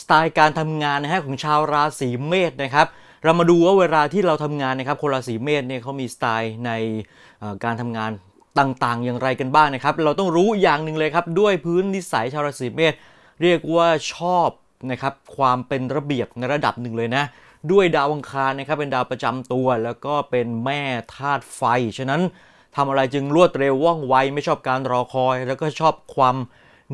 สไตล์การทำงานนะฮะของชาวราศีเมษนะครับเรามาดูว่าเวลาที่เราทำงานนะครับคนราศีเมษเนี่ยเขามีสไตล์ในการทำงานต่างๆ อย่างไรกันบ้างนะครับ เราต้องรู้อย่างหนึ่งเลยครับ ด้วยพื้นนิสัยชาวราศีเมษเรียกว่าชอบนะครับความเป็นระเบียบในระดับหนึ่งเลยนะ ด้วยดาวอังคารนะครับเป็นดาวประจำตัว แล้วก็เป็นแม่ธาตุไฟ ฉะนั้นทำอะไรจึงรวดเร็วว่องไวไม่ชอบการรอคอย แล้วก็ชอบความ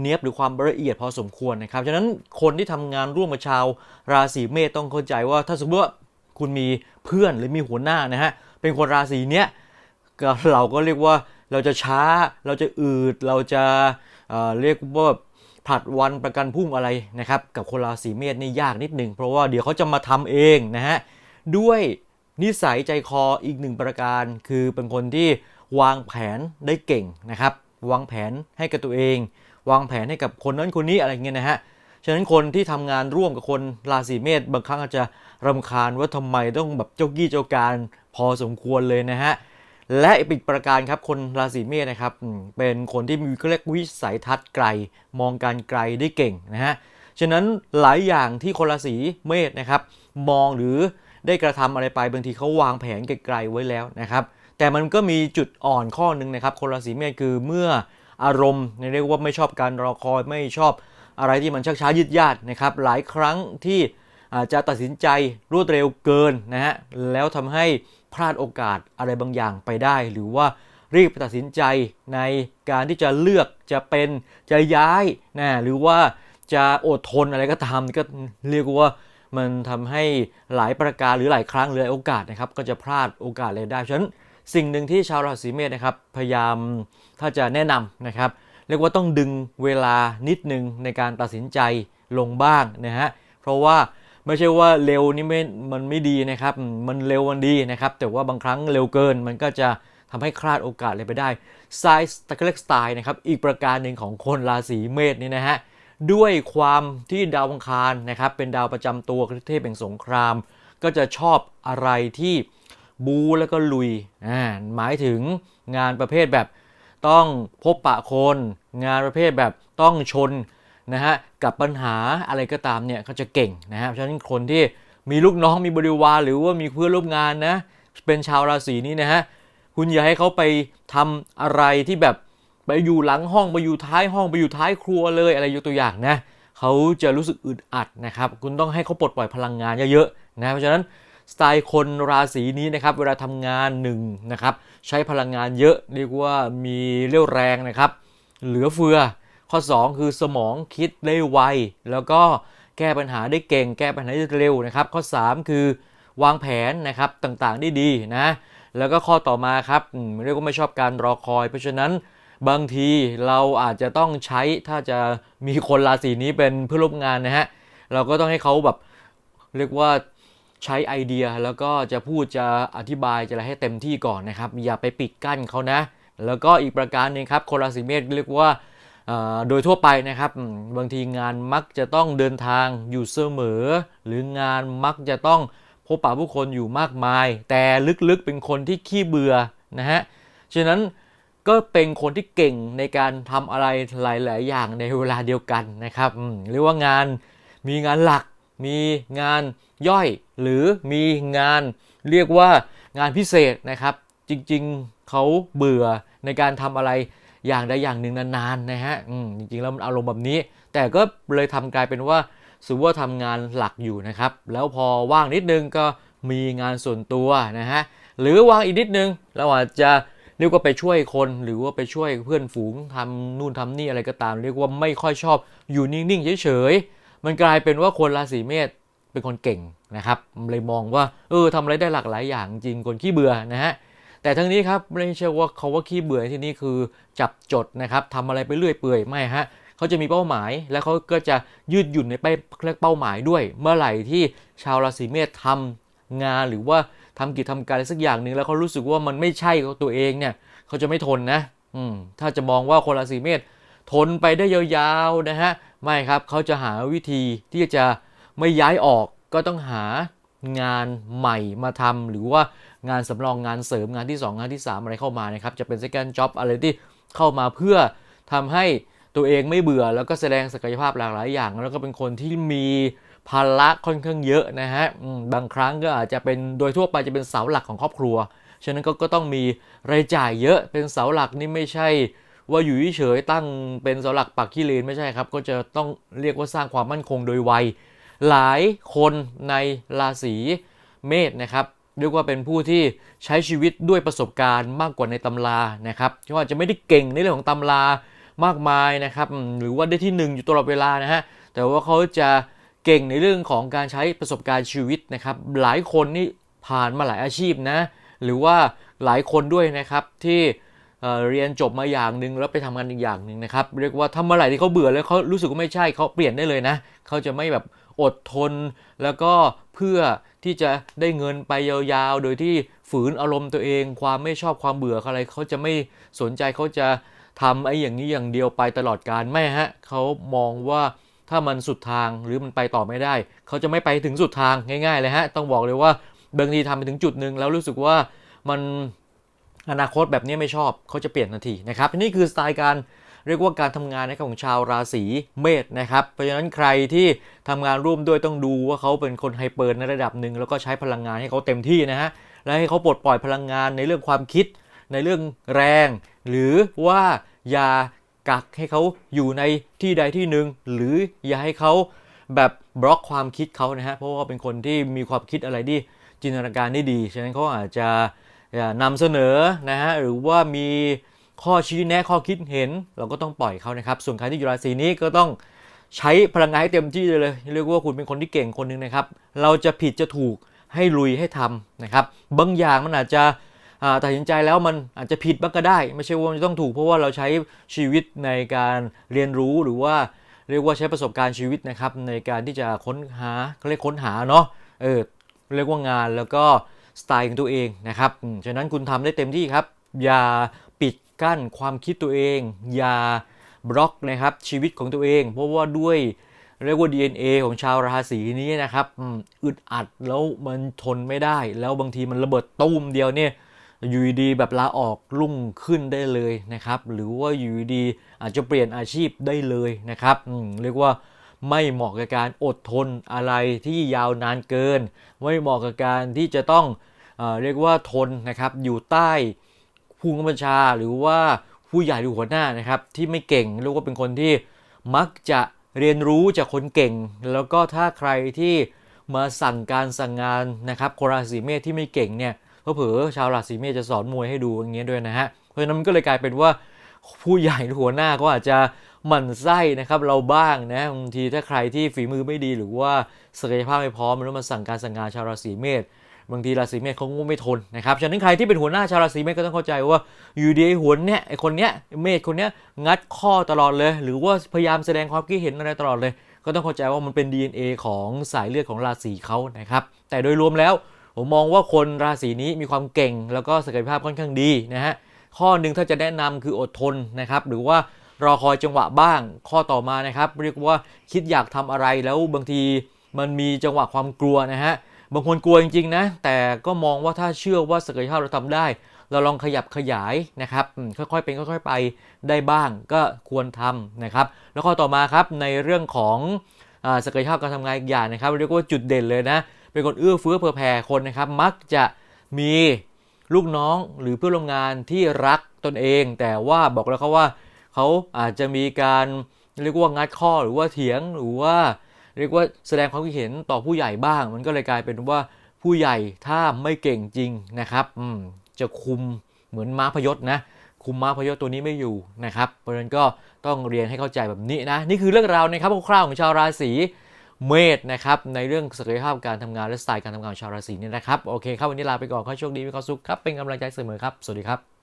เนี้ยบหรือความละเอียดพอสมควรนะครับ ฉะนั้นคนที่ทำงานร่วมกับชาวราศีเมษต้องเข้าใจว่าถ้าสมมติว่าคุณมีเพื่อนหรือมีหัวหน้านะฮะเป็นคนราศีเนี้ยก็เราก็เรียกว่าเราจะช้า เราจะอืดเราจะเเรียกว่าผลัดวันประกันพุ่งอะไรนะครับ กับคนราศีเมษนี่ยากนิดหนึ่งเพราะว่าเดี๋ยวเขาจะมาทำเองนะฮะด้วยนิสัยใจคออีกหนึ่งประการ คือเป็นคนที่วางแผนได้เก่งนะครับ วางแผนให้กับตัวเอง วางแผนให้กับคนนั้นคนนี้อะไรเงี้ยนะฮะฉะนั้นคนที่ทำงานร่วมกับคนราศีเมษบางครั้งอาจจะรำคาญว่าทำไมต้องแบบเจ้ากี้เจ้าการพอสมควรเลยนะฮะและอีกประการครับคนราศีเมษนะครับเป็นคนที่มีเขาเรียกวิสัยทัศน์ไกล มองการไกลได้เก่งนะฮะฉะนั้นหลายอย่างที่คนราศีเมษนะครับ มองหรือได้กระทำอะไรไปบางทีเขาวางแผนไกลๆไว้แล้วนะครับ แต่มันก็มีจุดอ่อนข้อหนึ่งนะครับ คนราศีเมษคือเมื่อ อารมณ์เรียกว่าไม่ชอบการรอคอยไม่ชอบอะไรที่มันชักช้ายืดยาดนะครับหลายครั้งที่อาจจะตัดสินใจรวดเร็วเกินนะฮะแล้วทำให้พลาดโอกาสอะไรบางอย่างไปได้ หรือว่ารีบตัดสินใจในการที่จะเลือกจะเป็นจะย้ายนะหรือว่าจะอดทนอะไรก็ตามก็เรียกว่ามันทำให้หลายประการหรือหลายครั้งหรือหลายโอกาสนะครับก็จะพลาดโอกาสเลยได้ฉะนั้น สิ่งหนึ่งที่ชาวราศีเมษนะครับพยายามถ้าจะแนะนำนะครับ เรียกว่าต้องดึงเวลานิดนึงในการตัดสินใจลงบ้างนะฮะเพราะว่าไม่ใช่ว่าเร็วนี่ไม่มันไม่ดีนะครับ มันเร็วมันดีนะครับ แต่ว่าบางครั้งเร็วเกินมันก็จะทำให้คลาดโอกาสเลยไปได้ไซส์ตะเล็กสไตล์นะครับอีกประการหนึ่งของคนราศีเมษนี่นะฮะด้วยความที่ดาวอังคารนะครับเป็นดาวประจำตัวเทพแห่งสงคราม ก็จะชอบอะไรที่ บูแล้วก็ลุยอ่าหมายถึงงานประเภทแบบต้องพบปะคน งานประเภทแบบต้องชนนะฮะกับปัญหาอะไรก็ตามเนี่ยเขาจะเก่งนะครับฉะนั้นคนที่มีลูกน้องมีบริวารหรือว่ามีเพื่อนร่วมงานนะเป็นชาวราศีนี้นะฮะคุณอย่าให้เขาไปทำอะไรที่แบบไปอยู่หลังห้องไปอยู่ท้ายห้องไปอยู่ท้ายครัวเลยอะไรยกตัวอย่างนะเขาจะรู้สึกอึดอัดนะครับ คุณต้องให้เขาปลดปล่อยพลังงานเยอะๆนะเพราะฉะนั้น สไตล์คนราศีนี้นะครับเวลาทำงานหนึ่งนะครับใช้พลังงานเยอะเรียกว่ามีเรี่ยวแรงนะครับ เหลือเฟือ ข้อ 2 คือสมองคิดได้ไว แล้วก็แก้ปัญหาได้เก่ง แก้ปัญหาได้เร็วนะครับ ข้อ 3 คือวางแผนนะครับต่างๆได้ดีนะแล้วก็ข้อต่อมาครับเรียกว่าไม่ชอบการรอคอย เพราะฉะนั้นบางทีเราอาจจะต้องใช้ถ้าจะมีคนราศีนี้เป็นเพื่อนร่วมงานนะฮะเราก็ต้องให้เขาแบบเรียกว่า ใช้ไอเดียแล้วก็จะพูดจะอธิบายจะอะไรให้เต็มที่ก่อนนะครับ อย่าไปปิดกั้นเขานะ แล้วก็อีกประการหนึงครับคนราศีเมษเรียกว่าโดยทั่วไปนะครับ บางทีงานมักจะต้องเดินทางอยู่เสมอ หรืองานมักจะต้องพบปะผู้คนอยู่มากมาย แต่ลึกๆเป็นคนที่ขี้เบื่อนะฮะฉะนั้นก็เป็นคนที่เก่งในการทำอะไรหลาย ๆ อย่างในเวลาเดียวกันนะครับเรียกว่างานมีงานหลัก มีงาน ย่อยหรือมีงานเรียกว่างานพิเศษนะครับ จริงๆเขาเบื่อในการทำอะไรอย่างใดอย่างหนึ่งนานๆนะฮะจริงๆแล้วมันอารมณ์แบบนี้ แต่ก็เลยทำกลายเป็นว่าสมมติว่าทำงานหลักอยู่นะครับ แล้วพอว่างนิดนึงก็มีงานส่วนตัวนะฮะหรือว่างอีกนิดนึงเราอาจจะเรียกว่าไปช่วยคนหรือว่าไปช่วยเพื่อนฝูงทำนู่นทำนี่อะไรก็ตาม เรียกว่าไม่ค่อยชอบอยู่นิ่งๆเฉยๆมันกลายเป็นว่าคนราศีเมษ เป็นคนเก่งนะครับเลยมองว่าเออทำอะไรได้หลากหลายอย่างจริงคนขี้เบื่อนะฮะแต่ทั้งนี้ครับไม่ใช่ว่าเขาว่าขี้เบื่อที่นี่คือจับจดนะครับทำอะไรไปเรื่อยเปื่อยไม่ฮะเขาจะมีเป้าหมาย แล้วเขาก็จะยืดหยุ่นในเป้เป้าหมายด้วย เมื่อไหร่ที่ชาวราศีเมษทำงานหรือว่าทำกิจทำการอะไรสักอย่างหนึ่งแล้วเขารู้สึกว่ามันไม่ใช่ตัวเองเนี่ยเขาจะไม่ทนนะอืมถ้าจะมองว่าคนราศีเมษทนไปได้ยาวๆนะฮะไม่ครับเขาจะหาวิธีที่จะ ไม่ย้ายออกก็ต้องหางานใหม่มาทำหรือว่างานสำรองงานเสริมงานที่ 2 งานที่ 3 อะไรเข้ามานะครับ จะเป็น second job อะไรที่เข้ามาเพื่อทำให้ตัวเองไม่เบื่อ แล้วก็แสดงศักยภาพหลากหลายอย่าง แล้วก็เป็นคนที่มีภาระค่อนข้างเยอะนะฮะบางครั้งก็อาจจะเป็นโดยทั่วไปจะเป็นเสาหลักของครอบครัว ฉะนั้นกก็ต้องมีรายจ่ายเยอะเป็นเสาหลักนี่ไม่ใช่ ว่าอยู่เฉยตั้งเป็นเสาหลักปักขี้เลนไม่ใช่ครับ ก็จะต้องเรียกว่าสร้างความมั่นคงโดยวัย หลายคนในราศีเมษนะครับเรียกว่าเป็นผู้ที่ใช้ชีวิตด้วยประสบการณ์มากกว่าในตำรานะครับที่ว่าจะไม่ได้เก่งในเรื่องของตำรามากมายนะครับ หรือว่าได้ที่หนึ่งอยู่ตลอดเวลานะฮะแต่ว่าเขาจะเก่งในเรื่องของการใช้ประสบการณ์ชีวิตนะครับ หลายคนนี่ผ่านมาหลายอาชีพนะ หรือว่าหลายคนด้วยนะครับที่เเรียนจบมาอย่างหนึ่งแล้วไปทำงานอีกอย่างหนึ่งนะครับ เรียกว่าทำมื่อไหร่ที่เขาเบื่อแล้วเขารู้สึกว่าไม่ใช่เขาเปลี่ยนได้เลยนะเขาจะไม่แบบ อดทน แล้วก็เพื่อที่จะได้เงินไปยาวๆ โดยที่ฝืนอารมณ์ตัวเอง ความไม่ชอบความเบื่ออะไรเขาจะไม่สนใจเขาจะทำไอ้อย่างนี้อย่างเดียวไปตลอดการไม่ฮะเขามองว่าถ้ามันสุดทางหรือมันไปต่อไม่ได้ เขาจะไม่ไปถึงสุดทางง่ายๆเลยฮะต้องบอกเลยว่าบางทีทำไปถึงจุดหนึ่งแล้วรู้สึกว่ามันอนาคตแบบนี้ไม่ชอบเขาจะเปลี่ยนทันทีนะครับนี่คือสไตล์การ เรียกว่าการทำงานนะครับของชาวราศีเมษนะครับเพราะฉะนั้นใครที่ทำงานร่วมด้วยต้องดูว่าเขาเป็นคนไฮเปอร์ในระดับหนึ่งแล้วก็ใช้พลังงานให้เขาเต็มที่นะฮะและให้เขาปลดปล่อยพลังงานในเรื่องความคิด ในเรื่องแรง หรือว่าอย่ากักให้เขาอยู่ในที่ใดที่หนึ่งหรืออย่าให้เขาแบบบล็อกความคิดเขานะฮะเพราะว่าเป็นคนที่มีความคิดอะไรที่จินตนาการได้ดี ฉะนั้นเขาอาจจะอย่านำเสนอนะฮะหรือว่ามี ข้อชี้แนะข้อคิดเห็น เราก็ต้องปล่อยเขานะครับ ส่วนใครที่อยู่ราศีนี้ก็ต้องใช้พลังงานให้เต็มที่เลย เรียกว่าคุณเป็นคนที่เก่งคนหนึ่งนะครับ เราจะผิดจะถูกให้ลุยให้ทำนะครับ บางอย่างมันอาจจะอ่ตัดสินใจแล้วมันอาจจะผิดบ้างก็ได้ ไม่ใช่ว่ามันจะต้องถูกเพราะว่าเราใช้ชีวิตในการเรียนรู้หรือว่าเรียกว่าใช้ประสบการณ์ชีวิตนะครับในการที่จะค้นหาเขาเรียกค้นหาเนาะเออเรียกว่างานแล้วก็สไตล์ของตัวเองนะครับฉะนั้นคุณทำได้เต็มที่ครับ อย่า กั้นความคิดตัวเอง อย่าบล็อกนะครับชีวิตของตัวเอง เพราะว่าด้วยเรียกว่า DNA ของชาวราศีนี้นะครับอึดอัดแล้วมันทนไม่ได้ แล้วบางทีมันระเบิดตุ้มเดียวเนี่ยอยู่ดีแบบลาออกรุ่งขึ้นได้เลยนะครับ หรือว่าอยู่ดีอาจจะเปลี่ยนอาชีพได้เลยนะครับเรียกว่าไม่เหมาะกับการอดทนอะไรที่ยาวนานเกิน ไม่เหมาะกับการที่จะต้องเอเรียกว่าทนนะครับอยู่ใต้ ผู้กำกับชาหรือว่าผู้ใหญ่หรือหัวหน้านะครับ ที่ไม่เก่งเรียกว่าเป็นคนที่มักจะเรียนรู้จากคนเก่ง แล้วก็ถ้าใครที่มาสั่งการสั่งงานนะครับคนราศีเมษที่ไม่เก่งเนี่ยเผลอชาวราศีเมษจะสอนมวยให้ดูอย่างเงี้ยด้วยนะฮะเพราะฉะนั้นมันก็เลยกลายเป็นว่าผู้ใหญ่หรือหัวหน้าก็อาจจะหมั่นไส้นะครับเราบ้างนะบางทีถ้าใครที่ฝีมือไม่ดีหรือว่าศักยภาพไม่พร้อมแล้วมาสั่งการสั่งงานชาวราศีเมษ บางทีราศีเมษเขาก็ไม่ทนนะครับฉะนั้นใครที่เป็นหัวหน้าชาวราศีเมษก็ต้องเข้าใจว่าอยู่ดีหัวเนี่ยไอคนเนี้ยเมษคนเนี้ยงัดข้อตลอดเลย หรือว่าพยายามแสดงความคิดเห็นอะไรตลอดเลย ก็ต้องเข้าใจว่ามันเป็น DNA ของสายเลือดของราศีเขานะครับแต่โดยรวมแล้วผมมองว่าคนราศีนี้มีความเก่ง แล้วก็ศักยภาพค่อนข้างดีนะฮะข้อหนึ่งถ้าจะแนะนำคืออดทนนะครับหรือว่ารอคอยจังหวะบ้าง ข้อต่อมานะครับ เรียกว่าคิดอยากทำอะไรแล้วบางทีมันมีจังหวะความกลัวนะฮะ บางคนกลัวจริงๆนะแต่ก็มองว่าถ้าเชื่อว่าศักยภาพเราทำได้ เราลองขยับขยายนะครับค่อยๆเป็นค่อยๆไปได้บ้างก็ควรทำนะครับ แล้วข้อต่อมาครับในเรื่องของศักยภาพการทำงานอีกอย่างนะครับเรียกว่าจุดเด่นเลยนะเป็นคนเอื้อเฟื้อเผื่อแผ่คนนะครับ มักจะมีลูกน้องหรือเพื่อนร่วมงานที่รักตนเอง แต่ว่าบอกแล้วเขาว่าเขาอาจจะมีการเรียกว่างัดข้อหรือว่าเถียงหรือว่า เรียกว่าแสดงความคิดเห็นต่อผู้ใหญ่บ้าง มันก็เลยกลายเป็นว่าผู้ใหญ่ถ้าไม่เก่งจริงนะครับจะคุมเหมือนม้าพยศนะคุมม้าพยศตัวนี้ไม่อยู่นะครับ เพราะฉะนั้นก็ต้องเรียนให้เข้าใจแบบนี้นะ นี่คือเรื่องราวนะครับคร่าวๆของชาวราศีเมษนะครับในเรื่องศักยภาพการทำงานและสไตล์การทำงานของชาวราศีนี่นะครับ โอเคครับวันนี้ลาไปก่อนขอโชคดีมีความสุขครับ เป็นกำลังใจเสมอครับ สวัสดีครับ